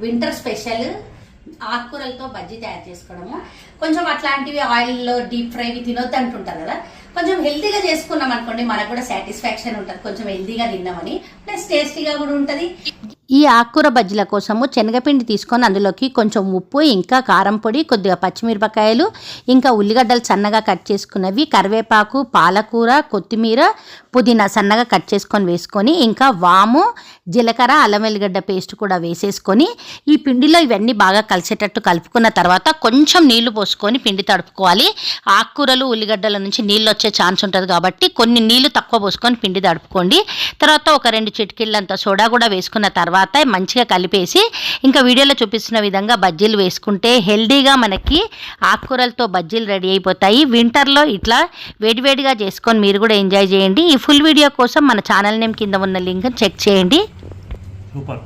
Winter special ఆకుకూరలతో bajji తయారు చేసుకోవడము. కొంచెం అట్లాంటివి ఆయిల్లో డీప్ ఫ్రైవి తినొద్దు అంటుంటారు కదా. కొంచెం హెల్తీగా చేసుకున్నాం అనుకోండి మనకు కూడా సాటిస్ఫాక్షన్ ఉంటుంది. కొంచెం హెల్తీగా తిన్నామని. ప్లస్ టేస్టీగా కూడా ఉంటుంది. ఈ ఆకుకూర బజ్జీల కోసము శనగపిండి తీసుకొని అందులోకి కొంచెం ఉప్పు ఇంకా కారం పొడి కొద్దిగా పచ్చిమిరపకాయలు ఇంకా ఉల్లిగడ్డలు సన్నగా కట్ చేసుకున్నవి కరివేపాకు పాలకూర కొత్తిమీర పుదీనా సన్నగా కట్ చేసుకొని వేసుకొని ఇంకా వాము జీలకర్ర అల్లం వెల్లిగడ్డ పేస్ట్ కూడా వేసేసుకొని ఈ పిండిలో ఇవన్నీ బాగా కలిసేటట్టు కలుపుకున్న తర్వాత కొంచెం నీళ్ళు పోసుకొని పిండి తడుపుకోవాలి. ఆకుకూరలు ఉల్లిగడ్డల నుంచి నీళ్ళు వచ్చే ఛాన్స్ ఉంటుంది కాబట్టి కొన్ని నీళ్ళు తక్కువ పోసుకొని పిండి తడుపుకోండి. తర్వాత ఒక రెండు చిటికీళ్ళంత సోడా కూడా వేసుకున్న తర్వాత మంచిగా కలిపేసి ఇంకా వీడియోలో చూపిస్తున్న విధంగా బజ్జీలు వేసుకుంటే హెల్దీగా మనకి ఆకుకూరలతో బజ్జీలు రెడీ అయిపోతాయి. వింటర్లో ఇట్లా వేడివేడిగా చేసుకొని మీరు కూడా ఎంజాయ్ చేయండి. ఈ ఫుల్ వీడియో కోసం మన ఛానల్ నేమ్ కింద ఉన్న లింక్ చెక్ చేయండి. సూపర్.